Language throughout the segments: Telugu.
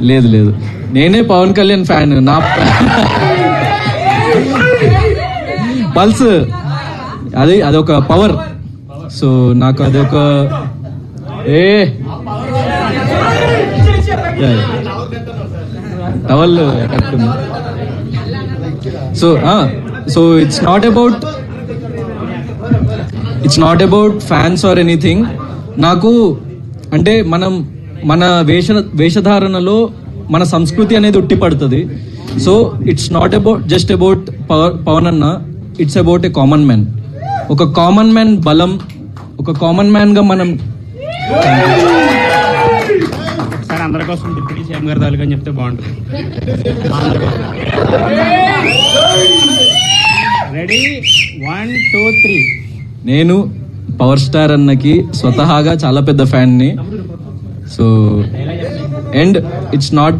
లేదు లేదు. నేనే పవన్ కళ్యాణ్ ఫ్యాన్ నా పల్స్. అది అదొక పవర్. సో నాకు అదొక ఏ. టవల్ కట్టుకుంది so so it's not about it's not about fans or anything నాకు అంటే మనం మన వేష వేషధారణలో మన సంస్కృతి అనేది ఉట్టిపడుతుంది so it's not about just about Pawan అన్న it's about a common man ఒక కామన్ మ్యాన్ బలం ఒక కామన్ మ్యాన్గా మనం సార్ అందరి కోసం డిప్యూటీ సీఎం గారి తాలూకా అని చెప్తే బాగుంటుంది. రెడీ వన్ టూ త్రీ నేను పవర్ స్టార్ అన్నకి స్వతహాగా చాలా పెద్ద ఫ్యాన్ని. So and it's not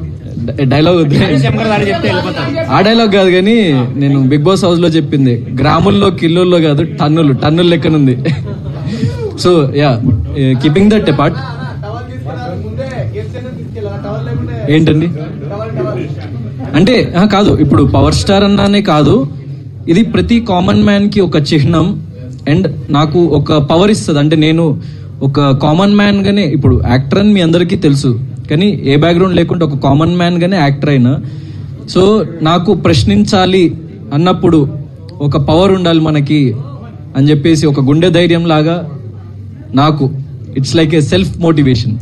dialogue ఆ డైలాగ్ కాదు కానీ నేను బిగ్ బాస్ హౌస్లో చెప్పింది. గ్రాముల్లో కిలోల్లో కాదు టన్నులు టన్నుల లెక్కనుంది. So yeah keeping that part ఏంటండి? అంటే కాదు ఇప్పుడు పవర్ స్టార్ అన్నానే కాదు ఇది ప్రతి కామన్ మ్యాన్కి ఒక చిహ్నం అండ్ నాకు ఒక పవర్ ఇస్తుంది. అంటే నేను ఒక కామన్ మ్యాన్ గానే ఇప్పుడు యాక్టర్ అని మీ అందరికీ తెలుసు కానీ ఏ బ్యాక్గ్రౌండ్ లేకుండా ఒక కామన్ మ్యాన్ గానే యాక్టర్ అయినా సో నాకు ప్రశ్నించాలి అన్నప్పుడు ఒక పవర్ ఉండాలి మనకి అని చెప్పేసి ఒక గుండె ధైర్యం లాగా నాకు. It's like a self motivation